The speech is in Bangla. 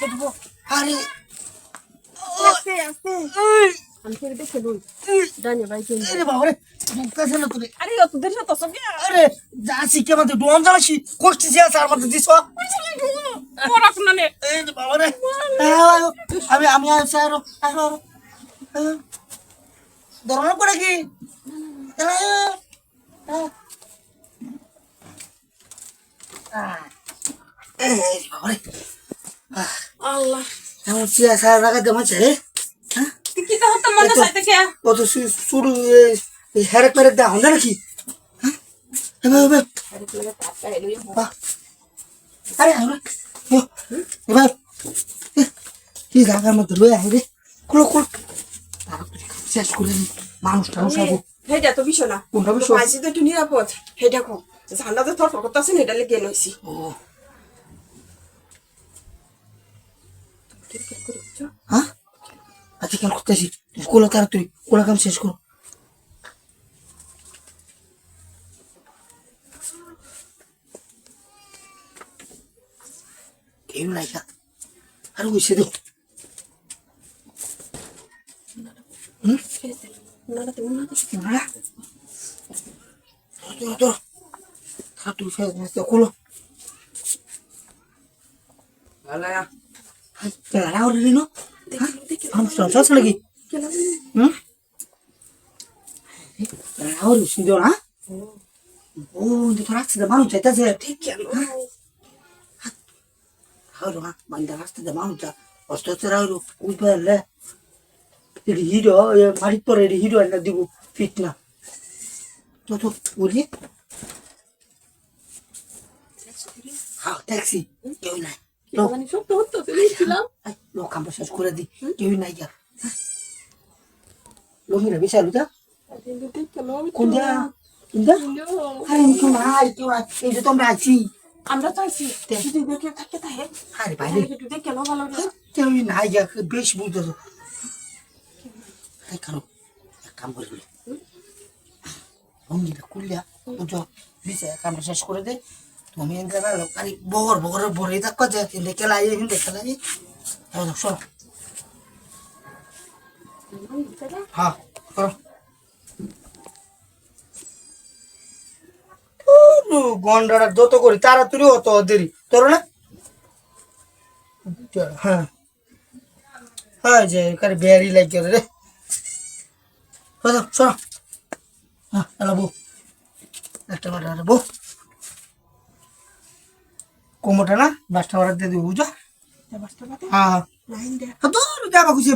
দিকে দিব। আরে। আস্তে আস্তে আমি ফের দেখে লই ডানে ভাই কেন আরে বাবারে ঢুকতেছে না তুই আরে তোদের সাথে তো কি আরে যা শিখে আমাদের ডোন জ্বালাসি? করতেছি আছে আর মধ্যে দিস পড়া কোন নে। এই যে বাবারে। আমি আমি আসছি আরও আরও ধরনের করে কি? এমন চিয়া সারা মনে চাইতে কে কত শুরু হেরেক মেরেক দেওয়া না নাকি? হ্যাঁ? আরে এবার। কি জায়গার মধ্যে রে? কুলো তাড়াতাড়ি শেষ করে মানুষ টানুষ হেটা তো বিষয় না। কোনটা বিষয়? তো একটু নিরাপদ। হেটা কো ঝান্ডা তো থর করতে আছে না এটা লেগে নইছি। ও। কেন করতেছি। কোলো তাড়াতাড়ি কোলা কাম শেষ করো। কেউ নাই আর বুঝছে দেখ না না তুমি না তো Mira. Hmm? Dong, ha? Oh, di torak sudah malu cerita sih. ঠিক কেন Halo, ha? Mandang sudah malu cerita. Osto terakhir, ubah lah. Jadi hero, ya mari pore di hero anda dibu fitnah. Tuh tuh, boleh? Ha, taxi. Jauh naik. Loh, সব তো হতো দেখছিলাম Ay, lo campo শেষ করে দি কেউ নাই যা লোহিরা বিশাল যা দেখ কেন আমি কোন যা কোন যা No. আরে কেউ নাই কেউ এই যে তোমরা আছি। আমরা তো আছি। যদি দেখে থাকে তাহে আরে বাইরে। কেন ভালো না নাই যা বেশ বুঝতেছো এই কারও এক কাম করে দিলে অঙ্গিটা খুললিয়া বুঝো বিশে কামটা শেষ করে দে। তুমি এনকে না আরে বগর বগর বরে দেখো যে লেখে লাই হিন্দে খেলাই শোনো হ্যাঁ করো গন্ডাটা যত করি, তাড়াতাড়ি অত দেরি। তোর না। হ্যাঁ। হ্যাঁ যে, এখানে বেয়ারি লাগে রে। শোনো হ্যাঁ বউ। একটা বউ। কোমোটা না বাসটা বাড়া দিয়ে দিব বাতে হ্যাঁ। হ্যাঁ তোর যাবা খুশি